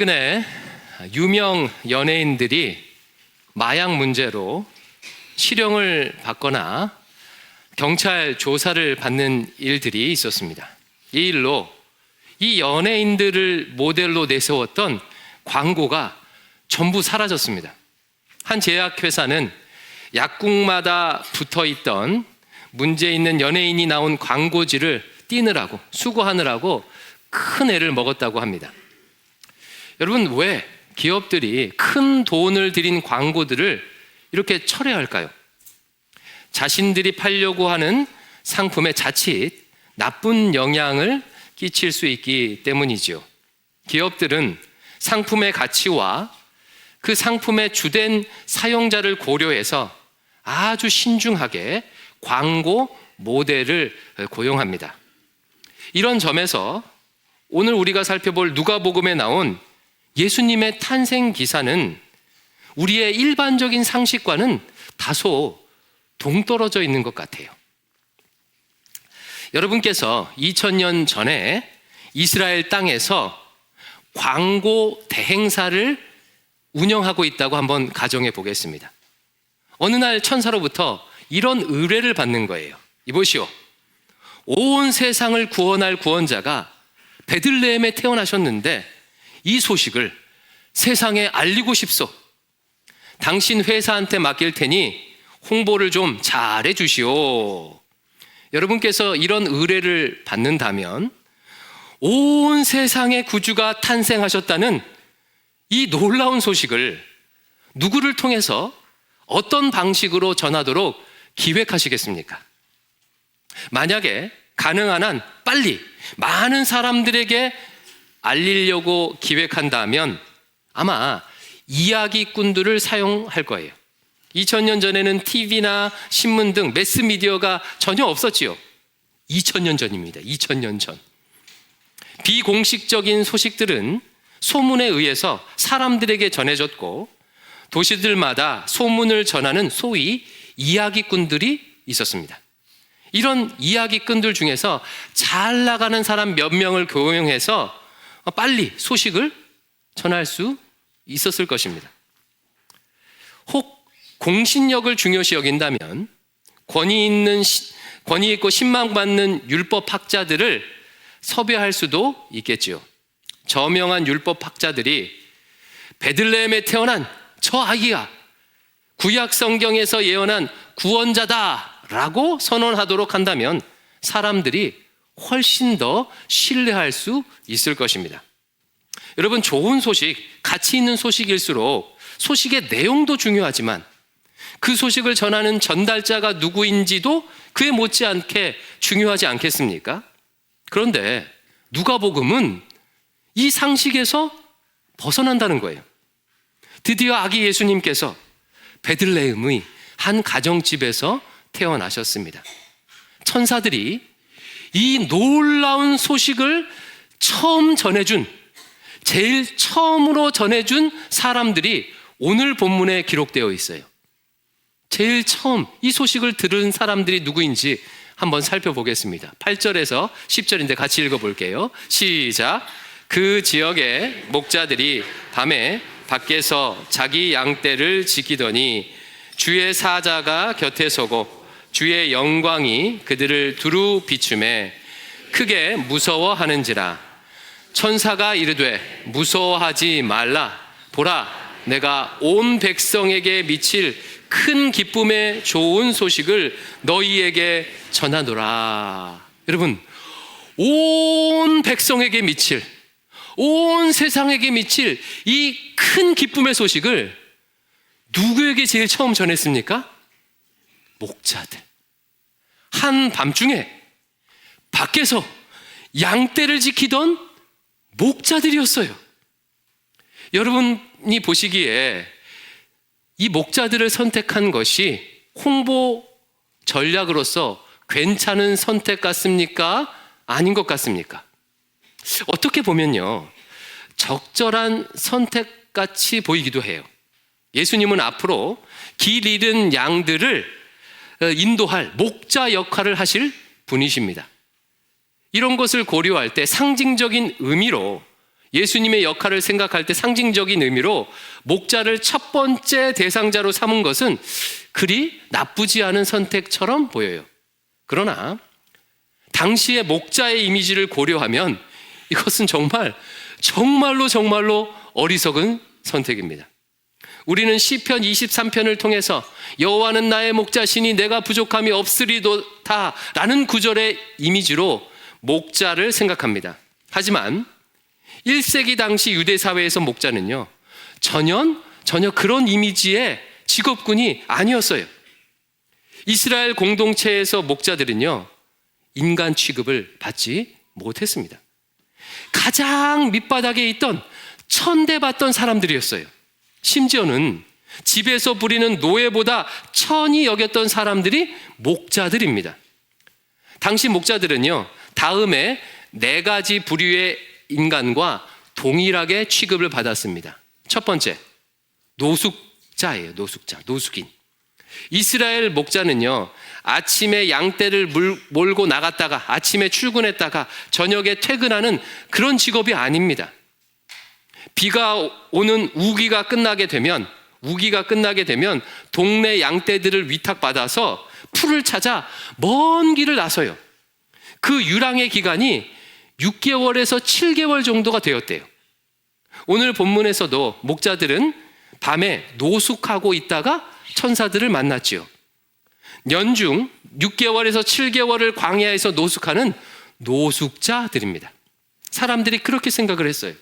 최근에 유명 연예인들이 마약 문제로 실형을 받거나 경찰 조사를 받는 일들이 있었습니다. 이 일로 이 연예인들을 모델로 내세웠던 광고가 전부 사라졌습니다. 한 제약회사는 약국마다 붙어 있던 문제 있는 연예인이 나온 광고지를 띄느라고 수거하느라고 큰 애를 먹었다고 합니다. 여러분 왜 기업들이 큰 돈을 들인 광고들을 이렇게 철회할까요? 자신들이 팔려고 하는 상품에 자칫 나쁜 영향을 끼칠 수 있기 때문이지요. 기업들은 상품의 가치와 그 상품의 주된 사용자를 고려해서 아주 신중하게 광고 모델을 고용합니다. 이런 점에서 오늘 우리가 살펴볼 누가복음에 나온 예수님의 탄생 기사는 우리의 일반적인 상식과는 다소 동떨어져 있는 것 같아요. 여러분께서 2000년 전에 이스라엘 땅에서 광고 대행사를 운영하고 있다고 한번 가정해 보겠습니다. 어느 날 천사로부터 이런 의뢰를 받는 거예요. 이보시오. 온 세상을 구원할 구원자가 베들레헴에 태어나셨는데 이 소식을 세상에 알리고 싶소. 당신 회사한테 맡길 테니 홍보를 좀 잘해 주시오. 여러분께서 이런 의뢰를 받는다면 온 세상의 구주가 탄생하셨다는 이 놀라운 소식을 누구를 통해서 어떤 방식으로 전하도록 기획하시겠습니까? 만약에 가능한 한 빨리 많은 사람들에게 알리려고 기획한다면 아마 이야기꾼들을 사용할 거예요. 2000년 전에는 TV나 신문 등 매스미디어가 전혀 없었지요. 2000년 전입니다. 2000년 전. 비공식적인 소식들은 소문에 의해서 사람들에게 전해졌고 도시들마다 소문을 전하는 소위 이야기꾼들이 있었습니다. 이런 이야기꾼들 중에서 잘 나가는 사람 몇 명을 고용해서 빨리 소식을 전할 수 있었을 것입니다. 혹 공신력을 중요시 여긴다면 권위 있는 권위 있고 신망받는 율법 학자들을 섭외할 수도 있겠지요. 저명한 율법 학자들이 베들레헴에 태어난 저 아기가 구약 성경에서 예언한 구원자다라고 선언하도록 한다면 사람들이 훨씬 더 신뢰할 수 있을 것입니다. 여러분 좋은 소식, 가치 있는 소식일수록 소식의 내용도 중요하지만 그 소식을 전하는 전달자가 누구인지도 그에 못지않게 중요하지 않겠습니까? 그런데 누가복음은 이 상식에서 벗어난다는 거예요. 드디어 아기 예수님께서 베들레헴의 한 가정집에서 태어나셨습니다. 천사들이 이 놀라운 소식을 처음 전해준, 제일 처음으로 전해준 사람들이 오늘 본문에 기록되어 있어요. 제일 처음 이 소식을 들은 사람들이 누구인지 한번 살펴보겠습니다. 8절에서 10절인데 같이 읽어볼게요. 시작. 그 지역의 목자들이 밤에 밖에서 자기 양떼를 지키더니 주의 사자가 곁에 서고 주의 영광이 그들을 두루 비춤에 크게 무서워하는지라 천사가 이르되 무서워하지 말라 보라 내가 온 백성에게 미칠 큰 기쁨의 좋은 소식을 너희에게 전하노라. 여러분, 온 백성에게 미칠, 온 세상에게 미칠 이 큰 기쁨의 소식을 누구에게 제일 처음 전했습니까? 목자들. 한 밤중에 밖에서 양떼를 지키던 목자들이었어요. 여러분이 보시기에 이 목자들을 선택한 것이 홍보 전략으로서 괜찮은 선택 같습니까? 아닌 것 같습니까? 어떻게 보면요. 적절한 선택 같이 보이기도 해요. 예수님은 앞으로 길 잃은 양들을 어, 인도할 목자 역할을 하실 분이십니다. 이런 것을 고려할 때 상징적인 의미로 예수님의 역할을 생각할 때 상징적인 의미로 목자를 첫 번째 대상자로 삼은 것은 그리 나쁘지 않은 선택처럼 보여요. 그러나 당시의 목자의 이미지를 고려하면 이것은 정말 정말로 정말로 어리석은 선택입니다. 우리는 시편 23편을 통해서 여호와는 나의 목자시니 내가 부족함이 없으리도다라는 구절의 이미지로 목자를 생각합니다. 하지만 1세기 당시 유대 사회에서 목자는요. 전혀 전혀 그런 이미지의 직업군이 아니었어요. 이스라엘 공동체에서 목자들은요. 인간 취급을 받지 못했습니다. 가장 밑바닥에 있던 천대받던 사람들이었어요. 심지어는 집에서 부리는 노예보다 천이 여겼던 사람들이 목자들입니다. 당시 목자들은요, 다음에 네 가지 부류의 인간과 동일하게 취급을 받았습니다. 첫 번째, 노숙자예요, 노숙자, 노숙인. 이스라엘 목자는요, 아침에 양떼를 물, 몰고 나갔다가 아침에 출근했다가 저녁에 퇴근하는 그런 직업이 아닙니다. 비가 오는 우기가 끝나게 되면 우기가 끝나게 되면 동네 양떼들을 위탁받아서 풀을 찾아 먼 길을 나서요. 그 유랑의 기간이 6개월에서 7개월 정도가 되었대요. 오늘 본문에서도 목자들은 밤에 노숙하고 있다가 천사들을 만났지요. 연중 6개월에서 7개월을 광야에서 노숙하는 노숙자들입니다. 사람들이 그렇게 생각을 했어요.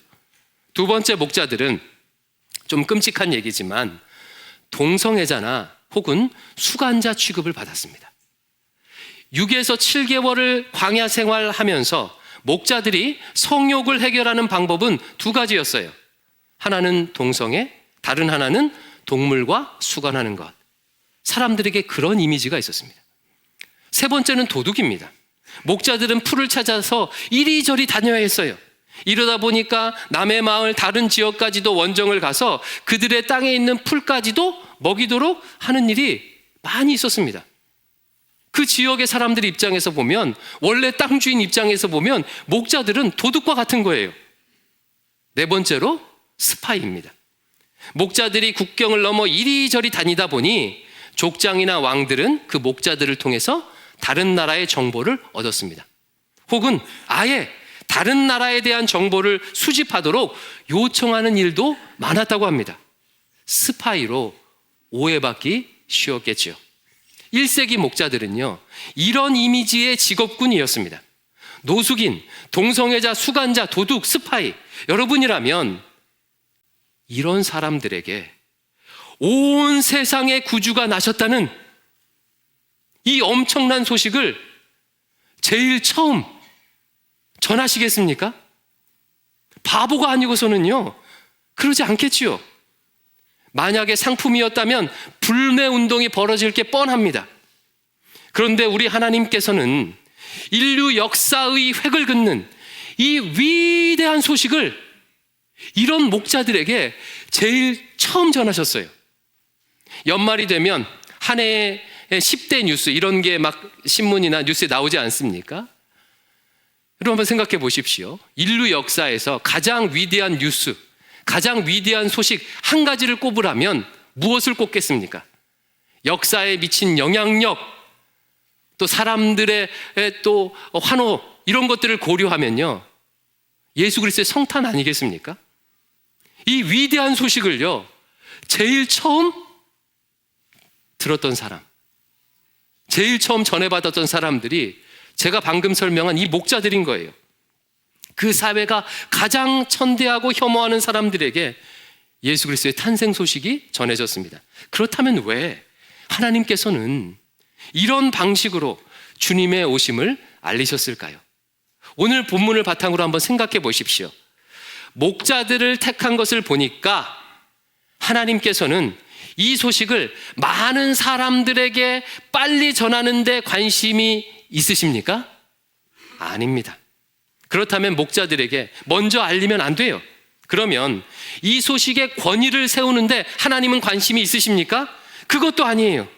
두 번째 목자들은 좀 끔찍한 얘기지만 동성애자나 혹은 수간자 취급을 받았습니다. 6에서 7개월을 광야 생활하면서 목자들이 성욕을 해결하는 방법은 두 가지였어요. 하나는 동성애, 다른 하나는 동물과 수간하는 것. 사람들에게 그런 이미지가 있었습니다. 세 번째는 도둑입니다. 목자들은 풀을 찾아서 이리저리 다녀야 했어요. 이러다 보니까 남의 마을 다른 지역까지도 원정을 가서 그들의 땅에 있는 풀까지도 먹이도록 하는 일이 많이 있었습니다. 그 지역의 사람들 입장에서 보면 원래 땅 주인 입장에서 보면 목자들은 도둑과 같은 거예요. 네 번째로 스파이입니다. 목자들이 국경을 넘어 이리저리 다니다 보니 족장이나 왕들은 그 목자들을 통해서 다른 나라의 정보를 얻었습니다. 혹은 아예 다른 나라에 대한 정보를 수집하도록 요청하는 일도 많았다고 합니다. 스파이로 오해받기 쉬웠겠지요. 1세기 목자들은요, 이런 이미지의 직업군이었습니다. 노숙인, 동성애자, 수간자, 도둑, 스파이. 여러분이라면 이런 사람들에게 온 세상의 구주가 나셨다는 이 엄청난 소식을 제일 처음 전하시겠습니까? 바보가 아니고서는요, 그러지 않겠지요. 만약에 상품이었다면 불매 운동이 벌어질 게 뻔합니다. 그런데 우리 하나님께서는 인류 역사의 획을 긋는 이 위대한 소식을 이런 목자들에게 제일 처음 전하셨어요. 연말이 되면 한 해의 10대 뉴스 이런 게 막 신문이나 뉴스에 나오지 않습니까? 여러분 한번 생각해 보십시오. 인류 역사에서 가장 위대한 뉴스, 가장 위대한 소식 한 가지를 꼽으라면 무엇을 꼽겠습니까? 역사에 미친 영향력, 또 사람들의 또 환호 이런 것들을 고려하면요. 예수 그리스도의 성탄 아니겠습니까? 이 위대한 소식을요. 제일 처음 들었던 사람, 제일 처음 전해받았던 사람들이 제가 방금 설명한 이 목자들인 거예요. 그 사회가 가장 천대하고 혐오하는 사람들에게 예수 그리스도의 탄생 소식이 전해졌습니다. 그렇다면 왜 하나님께서는 이런 방식으로 주님의 오심을 알리셨을까요? 오늘 본문을 바탕으로 한번 생각해 보십시오. 목자들을 택한 것을 보니까 하나님께서는 이 소식을 많은 사람들에게 빨리 전하는데 관심이 있으십니까? 아닙니다. 그렇다면 목자들에게 먼저 알리면 안 돼요. 그러면 이 소식에 권위를 세우는데 하나님은 관심이 있으십니까? 그것도 아니에요.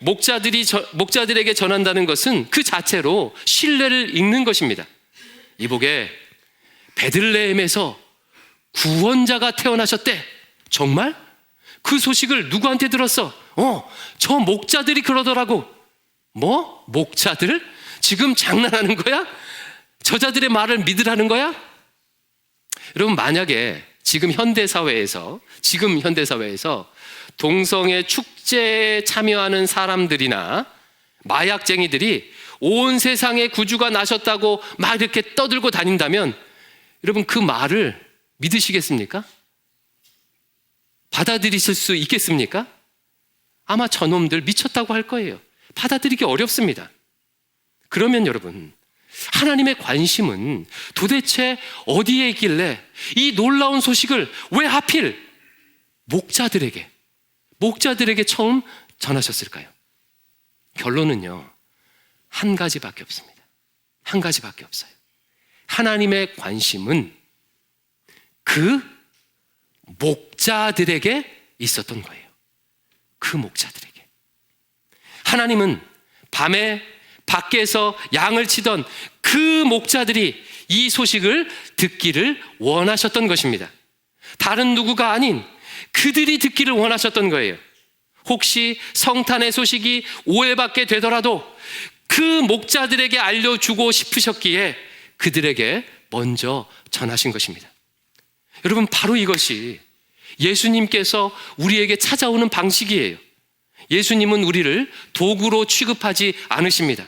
목자들이 저, 목자들에게 전한다는 것은 그 자체로 신뢰를 읽는 것입니다. 이복에 베들레헴에서 구원자가 태어나셨대. 정말? 그 소식을 누구한테 들었어? 어, 저 목자들이 그러더라고. 뭐? 목자들? 지금 장난하는 거야? 저자들의 말을 믿으라는 거야? 여러분, 만약에 지금 현대사회에서, 지금 현대사회에서 동성애 축제에 참여하는 사람들이나 마약쟁이들이 온 세상에 구주가 나셨다고 막 이렇게 떠들고 다닌다면 여러분 그 말을 믿으시겠습니까? 받아들이실 수 있겠습니까? 아마 저놈들 미쳤다고 할 거예요. 받아들이기 어렵습니다. 그러면 여러분, 하나님의 관심은 도대체 어디에 있길래 이 놀라운 소식을 왜 하필 목자들에게, 목자들에게 처음 전하셨을까요? 결론은요, 한 가지밖에 없습니다. 한 가지밖에 없어요. 하나님의 관심은 그 목자들에게 있었던 거예요. 그 목자들에게. 하나님은 밤에 밖에서 양을 치던 그 목자들이 이 소식을 듣기를 원하셨던 것입니다. 다른 누구가 아닌 그들이 듣기를 원하셨던 거예요. 혹시 성탄의 소식이 오해받게 되더라도 그 목자들에게 알려주고 싶으셨기에 그들에게 먼저 전하신 것입니다. 여러분, 바로 이것이 예수님께서 우리에게 찾아오는 방식이에요. 예수님은 우리를 도구로 취급하지 않으십니다.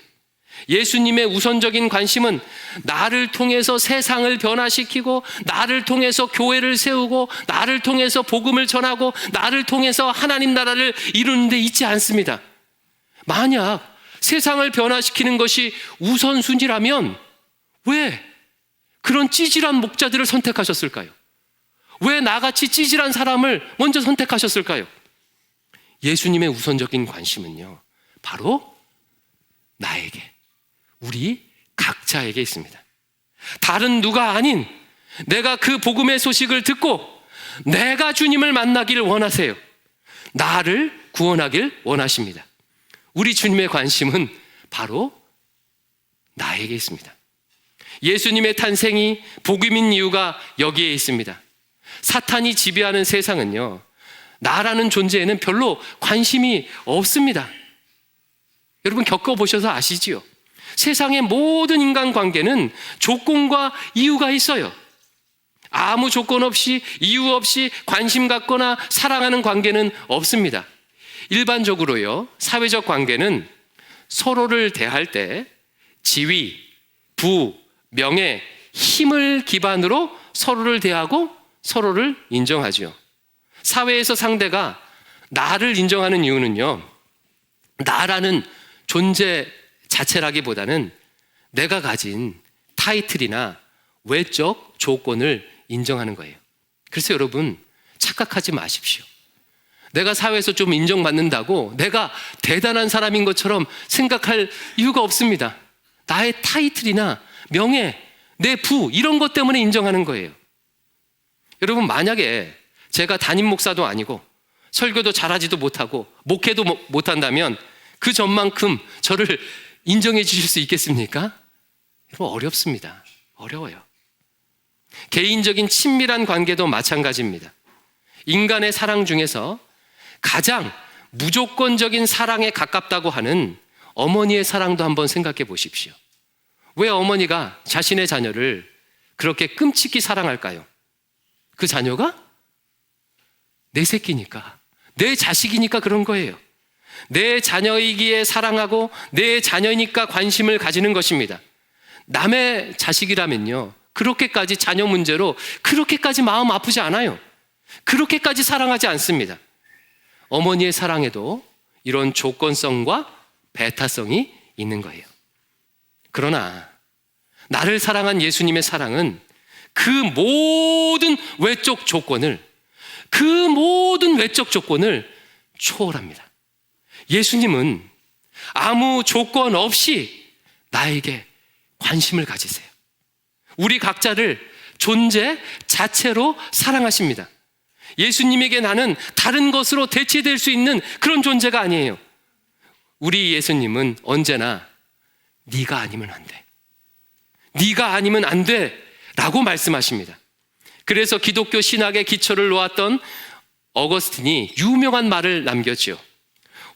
예수님의 우선적인 관심은 나를 통해서 세상을 변화시키고, 나를 통해서 교회를 세우고, 나를 통해서 복음을 전하고, 나를 통해서 하나님 나라를 이루는 데 있지 않습니다. 만약 세상을 변화시키는 것이 우선순위라면 왜 그런 찌질한 목자들을 선택하셨을까요? 왜 나같이 찌질한 사람을 먼저 선택하셨을까요? 예수님의 우선적인 관심은요, 바로 나에게, 우리 각자에게 있습니다. 다른 누가 아닌 내가 그 복음의 소식을 듣고 내가 주님을 만나기를 원하세요. 나를 구원하길 원하십니다. 우리 주님의 관심은 바로 나에게 있습니다. 예수님의 탄생이 복음인 이유가 여기에 있습니다. 사탄이 지배하는 세상은요, 나라는 존재에는 별로 관심이 없습니다. 여러분 겪어보셔서 아시지요? 세상의 모든 인간 관계는 조건과 이유가 있어요. 아무 조건 없이, 이유 없이 관심 갖거나 사랑하는 관계는 없습니다. 일반적으로요, 사회적 관계는 서로를 대할 때 지위, 부, 명예, 힘을 기반으로 서로를 대하고 서로를 인정하지요. 사회에서 상대가 나를 인정하는 이유는요, 나라는 존재 자체라기보다는 내가 가진 타이틀이나 외적 조건을 인정하는 거예요. 그래서 여러분, 착각하지 마십시오. 내가 사회에서 좀 인정받는다고 내가 대단한 사람인 것처럼 생각할 이유가 없습니다. 나의 타이틀이나 명예, 내 부, 이런 것 때문에 인정하는 거예요. 여러분, 만약에 제가 담임 목사도 아니고 설교도 잘하지도 못하고 목회도 못한다면 그 전만큼 저를 인정해 주실 수 있겠습니까? 여러분, 어렵습니다. 어려워요. 개인적인 친밀한 관계도 마찬가지입니다. 인간의 사랑 중에서 가장 무조건적인 사랑에 가깝다고 하는 어머니의 사랑도 한번 생각해 보십시오. 왜 어머니가 자신의 자녀를 그렇게 끔찍히 사랑할까요? 그 자녀가 내 새끼니까, 내 자식이니까 그런 거예요. 내 자녀이기에 사랑하고 내 자녀니까 관심을 가지는 것입니다. 남의 자식이라면요. 그렇게까지 자녀 문제로 그렇게까지 마음 아프지 않아요. 그렇게까지 사랑하지 않습니다. 어머니의 사랑에도 이런 조건성과 배타성이 있는 거예요. 그러나 나를 사랑한 예수님의 사랑은 그 모든 외적 조건을 그 모든 외적 조건을 초월합니다. 예수님은 아무 조건 없이 나에게 관심을 가지세요. 우리 각자를 존재 자체로 사랑하십니다. 예수님에게 나는 다른 것으로 대체될 수 있는 그런 존재가 아니에요. 우리 예수님은 언제나 네가 아니면 안 돼. 네가 아니면 안 돼. 라고 말씀하십니다. 그래서 기독교 신학의 기초를 놓았던 어거스틴이 유명한 말을 남겼지요.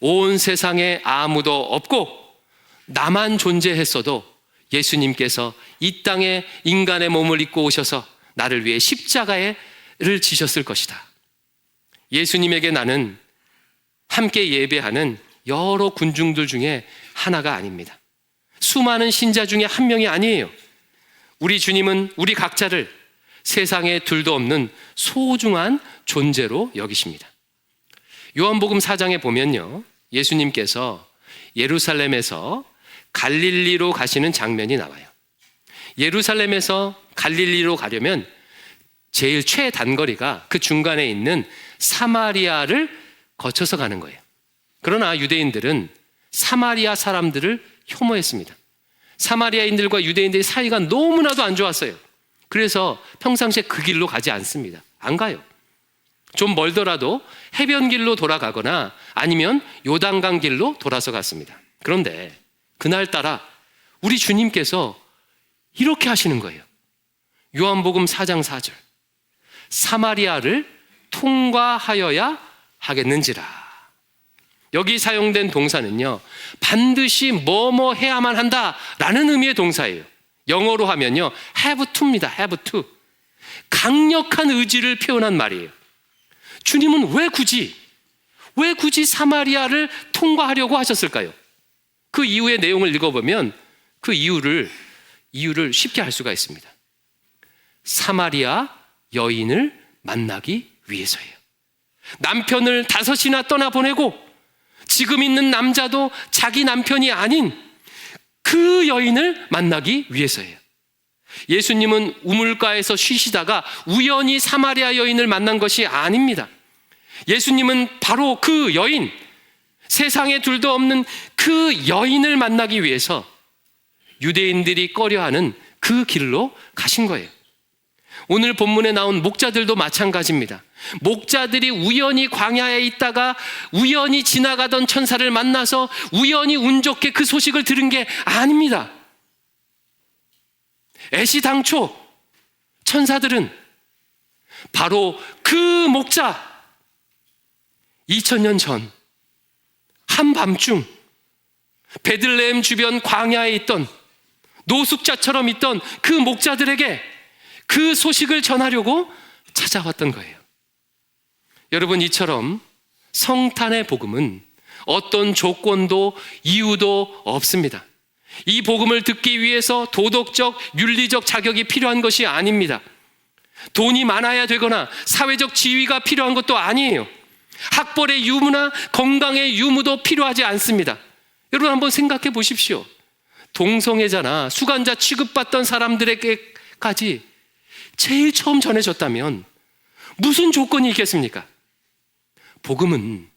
온 세상에 아무도 없고 나만 존재했어도 예수님께서 이 땅에 인간의 몸을 입고 오셔서 나를 위해 십자가를 지셨을 것이다. 예수님에게 나는 함께 예배하는 여러 군중들 중에 하나가 아닙니다. 수많은 신자 중에 한 명이 아니에요. 우리 주님은 우리 각자를 세상에 둘도 없는 소중한 존재로 여기십니다. 요한복음 4장에 보면요. 예수님께서 예루살렘에서 갈릴리로 가시는 장면이 나와요. 예루살렘에서 갈릴리로 가려면 제일 최단거리가 그 중간에 있는 사마리아를 거쳐서 가는 거예요. 그러나 유대인들은 사마리아 사람들을 혐오했습니다. 사마리아인들과 유대인들의 사이가 너무나도 안 좋았어요. 그래서 평상시에 그 길로 가지 않습니다. 안 가요. 좀 멀더라도 해변 길로 돌아가거나 아니면 요단강 길로 돌아서 갔습니다. 그런데 그날따라 우리 주님께서 이렇게 하시는 거예요. 요한복음 4장 4절. 사마리아를 통과하여야 하겠는지라. 여기 사용된 동사는요, 반드시 뭐뭐 해야만 한다 라는 의미의 동사예요. 영어로 하면요, have to입니다. have to. 강력한 의지를 표현한 말이에요. 주님은 왜 굳이, 왜 굳이 사마리아를 통과하려고 하셨을까요? 그 이후의 내용을 읽어보면 그 이유를, 이유를 쉽게 알 수가 있습니다. 사마리아 여인을 만나기 위해서예요. 남편을 다섯이나 떠나보내고 지금 있는 남자도 자기 남편이 아닌 그 여인을 만나기 위해서예요. 예수님은 우물가에서 쉬시다가 우연히 사마리아 여인을 만난 것이 아닙니다. 예수님은 바로 그 여인, 세상에 둘도 없는 그 여인을 만나기 위해서 유대인들이 꺼려하는 그 길로 가신 거예요. 오늘 본문에 나온 목자들도 마찬가지입니다. 목자들이 우연히 광야에 있다가 우연히 지나가던 천사를 만나서 우연히 운 좋게 그 소식을 들은 게 아닙니다. 애시당초 천사들은 바로 그 목자 2000년 전 한밤중 베들레헴 주변 광야에 있던 노숙자처럼 있던 그 목자들에게 그 소식을 전하려고 찾아왔던 거예요. 여러분, 이처럼 성탄의 복음은 어떤 조건도 이유도 없습니다. 이 복음을 듣기 위해서 도덕적, 윤리적 자격이 필요한 것이 아닙니다. 돈이 많아야 되거나 사회적 지위가 필요한 것도 아니에요. 학벌의 유무나 건강의 유무도 필요하지 않습니다. 여러분 한번 생각해 보십시오. 동성애자나 수간자 취급받던 사람들에게까지 제일 처음 전해졌다면 무슨 조건이 있겠습니까? 복음은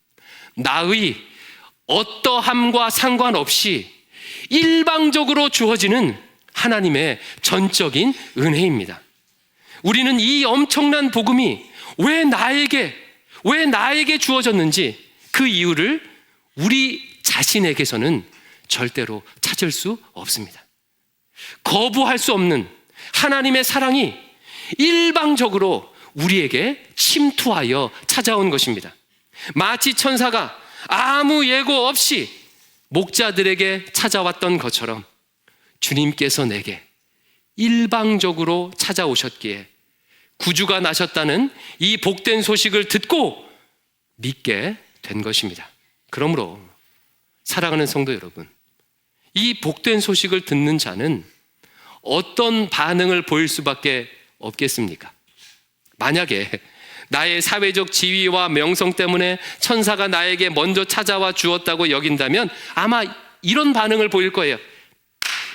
나의 어떠함과 상관없이 일방적으로 주어지는 하나님의 전적인 은혜입니다. 우리는 이 엄청난 복음이 왜 나에게, 왜 나에게 주어졌는지 그 이유를 우리 자신에게서는 절대로 찾을 수 없습니다. 거부할 수 없는 하나님의 사랑이 일방적으로 우리에게 침투하여 찾아온 것입니다. 마치 천사가 아무 예고 없이 목자들에게 찾아왔던 것처럼 주님께서 내게 일방적으로 찾아오셨기에 구주가 나셨다는 이 복된 소식을 듣고 믿게 된 것입니다. 그러므로 사랑하는 성도 여러분, 이 복된 소식을 듣는 자는 어떤 반응을 보일 수밖에 없겠습니까? 만약에 나의 사회적 지위와 명성 때문에 천사가 나에게 먼저 찾아와 주었다고 여긴다면 아마 이런 반응을 보일 거예요.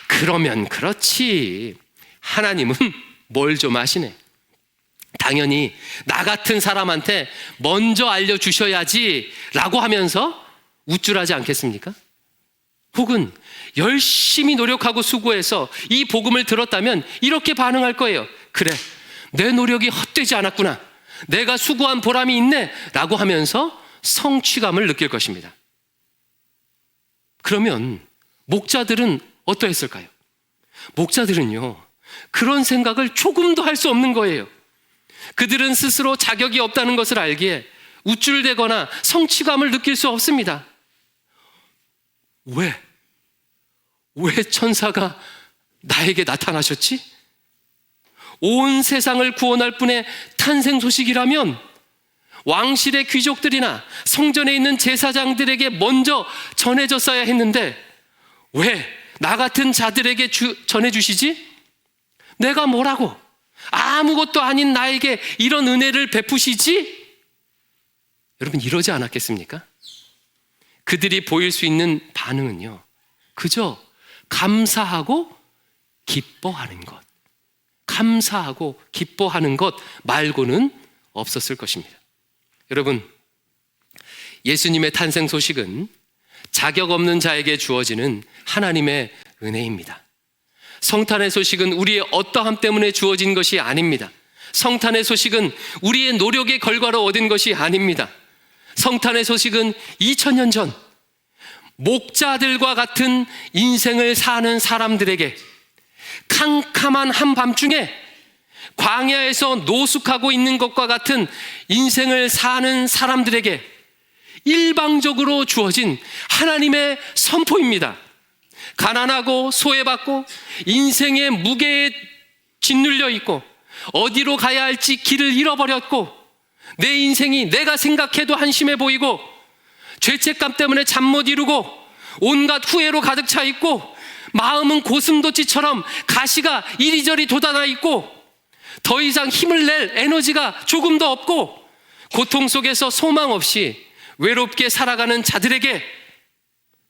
그러면 그렇지. 하나님은 뭘 좀 아시네. 당연히 나 같은 사람한테 먼저 알려주셔야지 라고 하면서 우쭐하지 않겠습니까? 혹은 열심히 노력하고 수고해서 이 복음을 들었다면 이렇게 반응할 거예요. 그래, 내 노력이 헛되지 않았구나. 내가 수고한 보람이 있네. 라고 하면서 성취감을 느낄 것입니다. 그러면 목자들은 어떠했을까요? 목자들은요, 그런 생각을 조금도 할 수 없는 거예요. 그들은 스스로 자격이 없다는 것을 알기에 우쭐대거나 성취감을 느낄 수 없습니다. 왜? 왜 천사가 나에게 나타나셨지? 온 세상을 구원할 분의 탄생 소식이라면 왕실의 귀족들이나 성전에 있는 제사장들에게 먼저 전해졌어야 했는데 왜 나 같은 자들에게 주, 전해주시지? 내가 뭐라고? 아무것도 아닌 나에게 이런 은혜를 베푸시지? 여러분 이러지 않았겠습니까? 그들이 보일 수 있는 반응은요. 그저 감사하고 기뻐하는 것. 감사하고 기뻐하는 것 말고는 없었을 것입니다. 여러분, 예수님의 탄생 소식은 자격 없는 자에게 주어지는 하나님의 은혜입니다. 성탄의 소식은 우리의 어떠함 때문에 주어진 것이 아닙니다. 성탄의 소식은 우리의 노력의 결과로 얻은 것이 아닙니다. 성탄의 소식은 2000년 전 목자들과 같은 인생을 사는 사람들에게 캄캄한 한밤중에 광야에서 노숙하고 있는 것과 같은 인생을 사는 사람들에게 일방적으로 주어진 하나님의 선포입니다. 가난하고 소외받고 인생의 무게에 짓눌려 있고 어디로 가야 할지 길을 잃어버렸고 내 인생이 내가 생각해도 한심해 보이고 죄책감 때문에 잠 못 이루고 온갖 후회로 가득 차 있고 마음은 고슴도치처럼 가시가 이리저리 돋아나 있고 더 이상 힘을 낼 에너지가 조금도 없고 고통 속에서 소망 없이 외롭게 살아가는 자들에게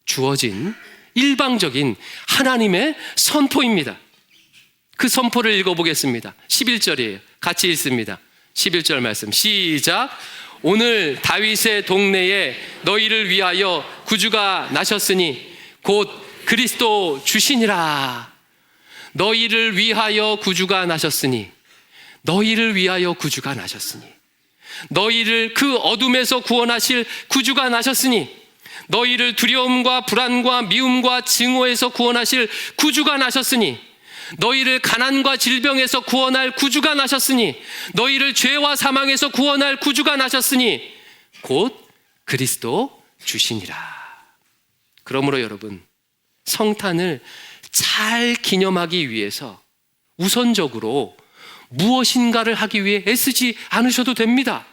주어진 일방적인 하나님의 선포입니다. 그 선포를 읽어보겠습니다. 11절이에요. 같이 읽습니다. 11절 말씀. 시작. 오늘 다윗의 동네에 너희를 위하여 구주가 나셨으니 곧 그리스도 주시니라. 너희를 위하여 구주가 나셨으니 너희를 위하여 구주가 나셨으니 너희를 그 어둠에서 구원하실 구주가 나셨으니 너희를 두려움과 불안과 미움과 증오에서 구원하실 구주가 나셨으니 너희를 가난과 질병에서 구원할 구주가 나셨으니 너희를 죄와 사망에서 구원할 구주가 나셨으니 곧 그리스도 주시니라. 그러므로 여러분 성탄을 잘 기념하기 위해서 우선적으로 무엇인가를 하기 위해 애쓰지 않으셔도 됩니다.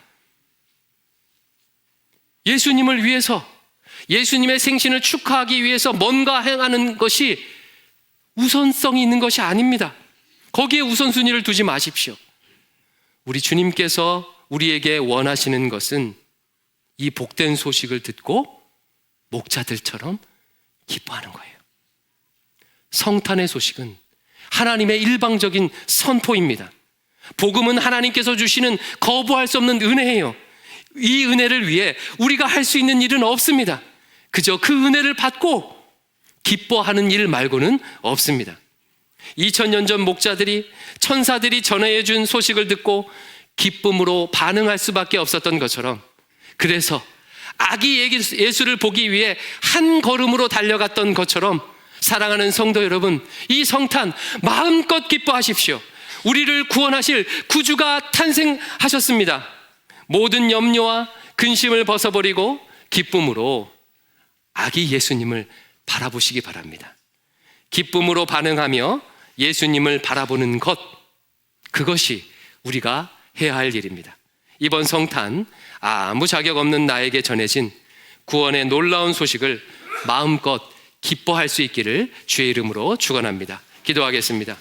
예수님을 위해서 예수님의 생신을 축하하기 위해서 뭔가 행하는 것이 우선성이 있는 것이 아닙니다. 거기에 우선순위를 두지 마십시오. 우리 주님께서 우리에게 원하시는 것은 이 복된 소식을 듣고 목자들처럼 기뻐하는 거예요. 성탄의 소식은 하나님의 일방적인 선포입니다. 복음은 하나님께서 주시는 거부할 수 없는 은혜예요. 이 은혜를 위해 우리가 할 수 있는 일은 없습니다. 그저 그 은혜를 받고 기뻐하는 일 말고는 없습니다. 2000년 전 목자들이 천사들이 전해 준 소식을 듣고 기쁨으로 반응할 수밖에 없었던 것처럼 그래서 아기 예수를 보기 위해 한 걸음으로 달려갔던 것처럼 사랑하는 성도 여러분, 이 성탄 마음껏 기뻐하십시오. 우리를 구원하실 구주가 탄생하셨습니다. 모든 염려와 근심을 벗어버리고 기쁨으로 아기 예수님을 바라보시기 바랍니다. 기쁨으로 반응하며 예수님을 바라보는 것, 그것이 우리가 해야 할 일입니다. 이번 성탄, 아무 자격 없는 나에게 전해진 구원의 놀라운 소식을 마음껏 기뻐할 수 있기를 주의 이름으로 축원합니다. 기도하겠습니다.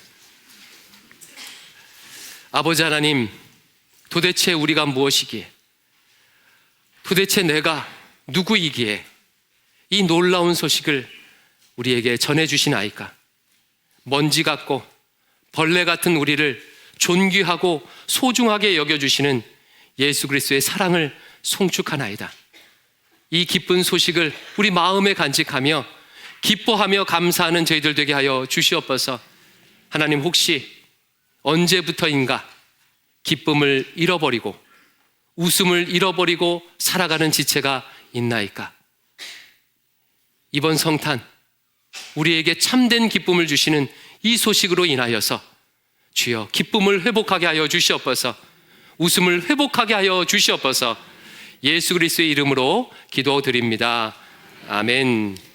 아버지 하나님, 도대체 우리가 무엇이기에, 도대체 내가 누구이기에 이 놀라운 소식을 우리에게 전해주시나이까? 먼지 같고 벌레 같은 우리를 존귀하고 소중하게 여겨 주시는 예수 그리스도의 사랑을 송축하나이다. 이 기쁜 소식을 우리 마음에 간직하며 기뻐하며 감사하는 저희들 되게 하여 주시옵소서. 하나님 혹시 언제부터인가 기쁨을 잃어버리고 웃음을 잃어버리고 살아가는 지체가 있나이까? 이번 성탄 우리에게 참된 기쁨을 주시는 이 소식으로 인하여서 주여 기쁨을 회복하게 하여 주시옵소서. 웃음을 회복하게 하여 주시옵소서. 예수 그리스도의 이름으로 기도드립니다. 아멘.